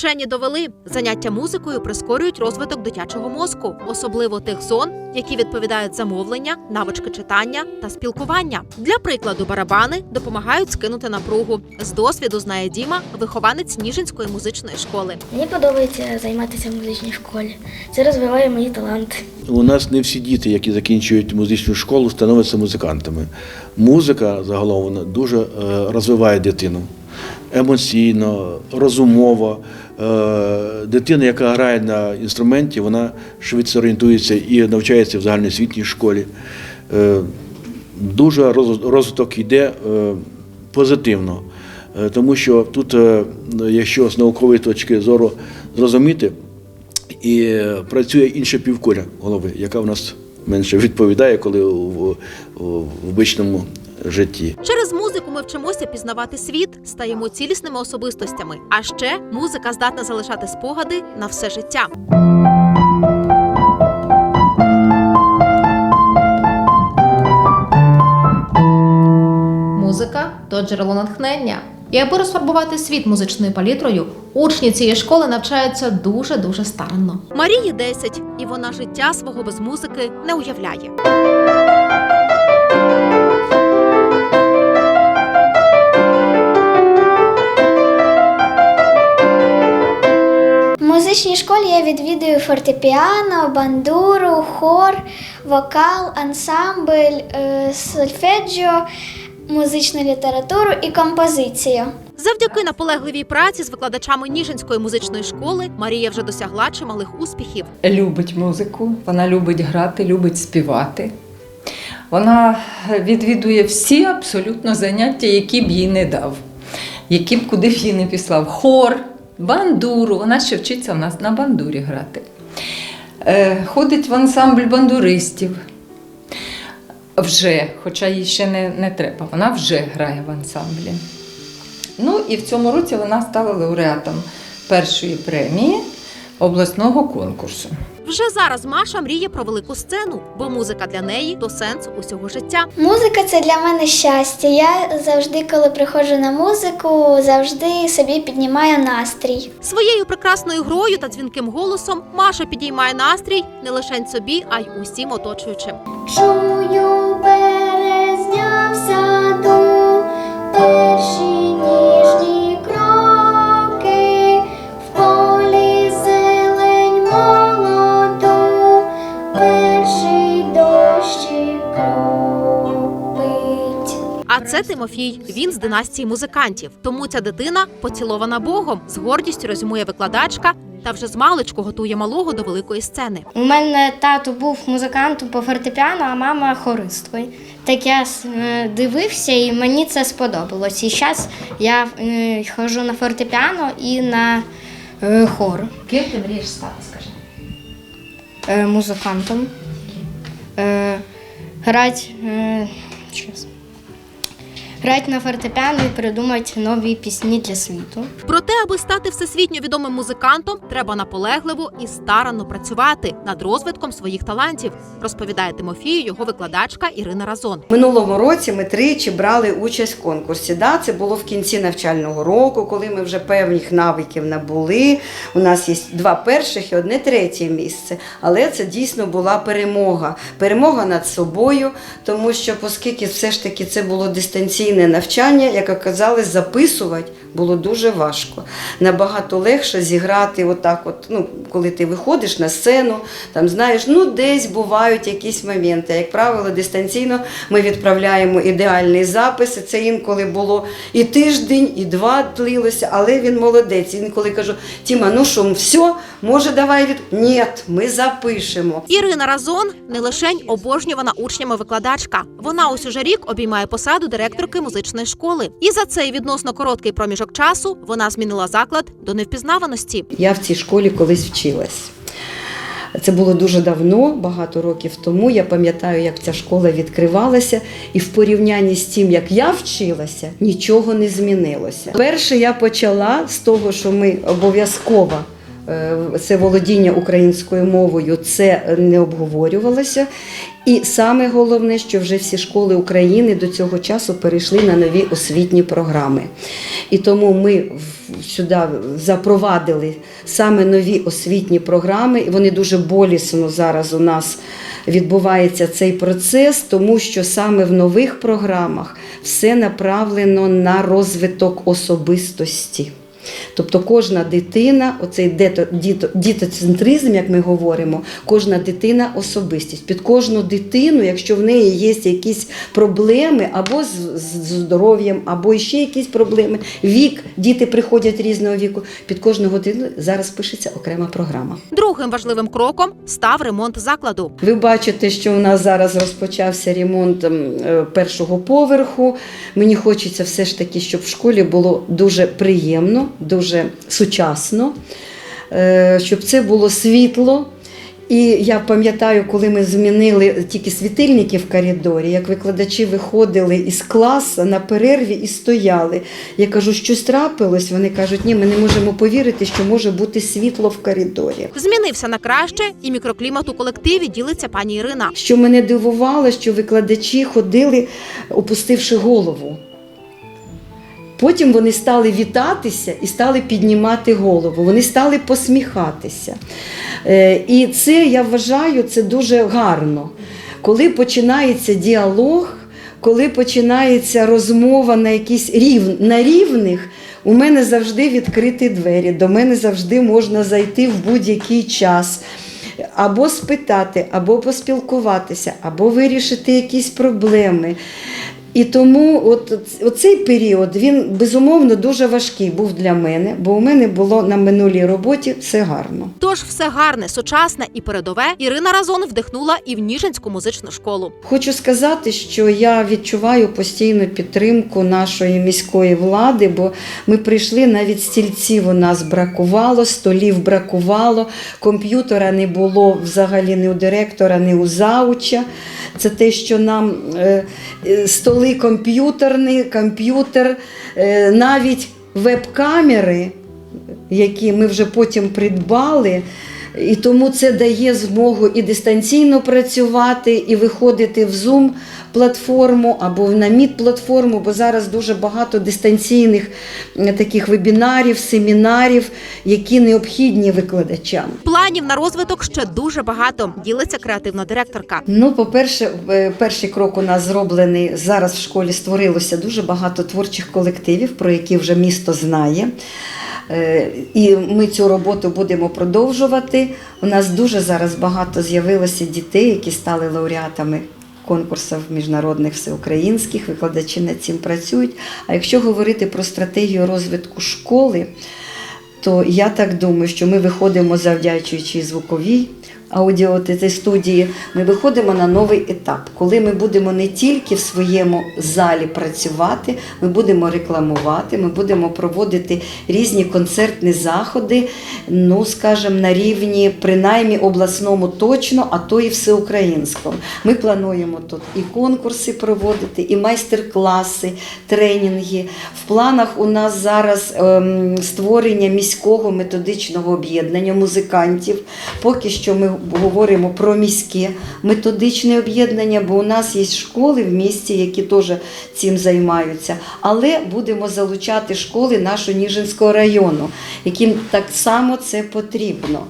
Вчені довели, заняття музикою прискорюють розвиток дитячого мозку, особливо тих зон, які відповідають за мовлення, навички читання та спілкування. Для прикладу, барабани допомагають скинути напругу. З досвіду знає Діма, вихованець Ніжинської музичної школи. Мені подобається займатися в музичній школі. Це розвиває мої таланти. У нас не всі діти, які закінчують музичну школу, становляться музикантами. Музика загалом вона дуже е, розвиває дитину емоційно, розумово. Е, Дитина, яка грає на інструменті, вона швидше орієнтується і навчається в загальноосвітній школі. Е, Дуже розвиток йде е, позитивно, тому що тут, якщо з наукової точки зору зрозуміти, і працює інша півкуля голови, яка в нас менше відповідає, коли у обичному житті. Через музику ми вчимося пізнавати світ, стаємо цілісними особистостями. А ще музика здатна залишати спогади на все життя. Музика то джерело натхнення. І аби розфарбувати світ музичною палітрою, учні цієї школи навчаються дуже дуже старанно. Марії 10, і вона життя свого без музики не уявляє. Музичній школі я відвідую фортепіано, бандуру, хор, вокал, ансамбль, е, сольфеджіо, музичну літературу і композицію. Завдяки наполегливій праці з викладачами Ніжинської музичної школи Марія вже досягла чималих успіхів. любить музику, вона любить грати, любить співати. Вона відвідує всі абсолютно заняття, які б їй не дав, які б куди б її не післав. Хор, бандуру. Вона ще вчиться в нас на бандурі грати. Е, ходить в ансамбль бандуристів. Вже, хоча їй ще не, не треба, вона вже грає в ансамблі. Ну і в цьому році вона стала лауреатом першої премії обласного конкурсу. Вже зараз Маша мріє про велику сцену, бо музика для неї то сенс усього життя. Музика це для мене щастя. Я завжди, коли приходжу на музику, завжди собі піднімаю настрій. Своєю прекрасною грою та дзвінким голосом Маша підіймає настрій не лише собі, а й усім оточуючим. Чую А це Тимофій. Він з династії музикантів. Тому ця дитина поцілована Богом, з гордістю резюмує викладачка. Та вже з маличку готує малого до великої сцени. У мене тато був музикантом по фортепіано, а мама хористкою. Так я е, дивився і мені це сподобалось. І зараз я е, ходжу на фортепіано і на е, хор Ким ти мрієш стати, скажи? музикантом. Грати, щас. Грати на фортепіано і придумати нові пісні для світу. Проте, аби стати всесвітньо відомим музикантом, треба наполегливо і старанно працювати над розвитком своїх талантів, розповідає Тимофію його викладачка Ірина Разон. Минулому році ми тричі брали участь в конкурсі. Да, це було в кінці навчального року, коли ми вже певних навиків набули. У нас є два перших і одне третє місце. Але це дійсно була перемога. Перемога над собою, тому що, оскільки все ж таки це було дистанційне навчання, як оказалось, записувати було дуже важко. Набагато легше зіграти отак, от, ну, коли ти виходиш на сцену, там знаєш, ну десь бувають якісь моменти. Як правило, дистанційно ми відправляємо ідеальний запис. Це інколи було і тиждень, і два тлилося, але він молодець. Інколи кажу, Тіма, ну що, все, може, давай від. Ні, ми запишемо. Ірина Разон не лишень обожнювана учнями викладачка. Вона ось уже рік обіймає посаду директорки музичної школи. І за цей відносно короткий проміжок часу вона змінила заклад до невпізнаваності. Я в цій школі колись вчилась. Це було дуже давно, багато років тому. Я пам'ятаю, як ця школа відкривалася, і в порівнянні з тим, як я вчилася, нічого не змінилося. Перше я почала з того, що ми обов'язково. Е, Це володіння українською мовою, це не обговорювалося. І саме головне, що вже всі школи України до цього часу перейшли на нові освітні програми. І тому ми сюди запровадили саме нові освітні програми, і вони дуже болісно зараз у нас відбувається цей процес, тому що саме в нових програмах все направлено на розвиток особистості. Тобто кожна дитина, оцей дето, діто, дітоцентризм, як ми говоримо, кожна дитина особистість. Під кожну дитину, якщо в неї є якісь проблеми або з, з здоров'ям, або ще якісь проблеми, вік, діти приходять різного віку, під кожного дитину зараз пишеться окрема програма. Другим важливим кроком став ремонт закладу. Ви бачите, що у нас зараз розпочався ремонт ем, е, першого поверху. Мені хочеться все ж таки, щоб в школі було дуже приємно, дуже сучасно, е, щоб це було світло. І я пам'ятаю, коли ми змінили тільки світильники в коридорі, як викладачі виходили із класу на перерві і стояли. Я кажу, щось трапилось. Вони кажуть, ні, ми не можемо повірити, що може бути світло в коридорі. Змінився на краще, і мікроклімат у колективі ділиться пані Ірина. Що мене дивувало, що викладачі ходили, опустивши голову. Потім вони стали вітатися і стали піднімати голову, вони стали посміхатися. Е, І це я вважаю це дуже гарно. Коли починається діалог, коли починається розмова на якісь рів... на рівних, у мене завжди відкриті двері, до мене завжди можна зайти в будь-який час. Або спитати, або поспілкуватися, або вирішити якісь проблеми. І тому от, оцей період він безумовно дуже важкий був для мене, бо у мене було на минулій роботі все гарно. Тож все гарне, сучасне і передове Ірина Разон вдихнула і в Ніжинську музичну школу. Хочу сказати, що я відчуваю постійну підтримку нашої міської влади, бо ми прийшли навіть стільців у нас бракувало, столів бракувало, комп'ютера не було взагалі ні у директора, ні у зауча. Це те, що нам е, е, столи комп'ютерні, комп'ютер, е, навіть веб-камери, які ми вже потім придбали. І тому це дає змогу і дистанційно працювати, і виходити в Zoom платформу або на Meet платформу, бо зараз дуже багато дистанційних таких вебінарів, семінарів, які необхідні викладачам. Планів на розвиток ще дуже багато. Ділиться креативна директорка. Ну, по-перше, е, перший крок у нас зроблений. Зараз в школі створилося дуже багато творчих колективів, про які вже місто знає. Е, І ми цю роботу будемо продовжувати. У нас дуже зараз багато з'явилося дітей, які стали лауреатами конкурсів міжнародних всеукраїнських. Викладачі над цим працюють. А якщо говорити про стратегію розвитку школи, то я так думаю, що ми виходимо, завдячуючи звуковій аудіо студії, ми виходимо на новий етап, коли ми будемо не тільки в своєму залі працювати, ми будемо рекламувати, ми будемо проводити різні концертні заходи, ну скажімо, на рівні принаймні обласному точно, а то і всеукраїнському. Ми плануємо тут і конкурси проводити, і майстер-класи, тренінги. В планах у нас зараз ем, створення міського методичного об'єднання музикантів. Поки що ми говоримо про міське методичне об'єднання, бо у нас є школи в місті, які теж цим займаються. Але будемо залучати школи нашого Ніжинського району, яким так само це потрібно.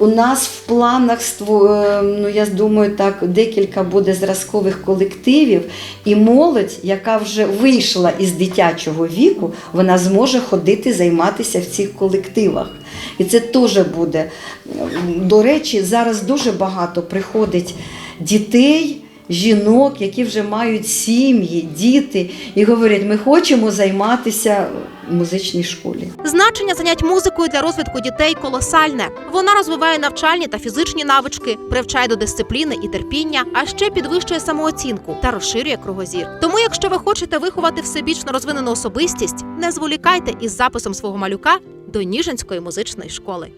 У нас в планах ство- е, ну я думаю, так декілька буде зразкових колективів, і молодь, яка вже вийшла із дитячого віку, вона зможе ходити займатися в цих колективах. І це теж буде. До речі, зараз дуже багато приходить дітей. Жінок, які вже мають сім'ї, діти, і говорять, ми хочемо займатися в музичній школі. Значення занять музикою для розвитку дітей колосальне. Вона розвиває навчальні та фізичні навички, привчає до дисципліни і терпіння, а ще підвищує самооцінку та розширює кругозір. Тому, якщо ви хочете виховати всебічно розвинену особистість, не зволікайте із записом свого малюка до Ніжинської музичної школи.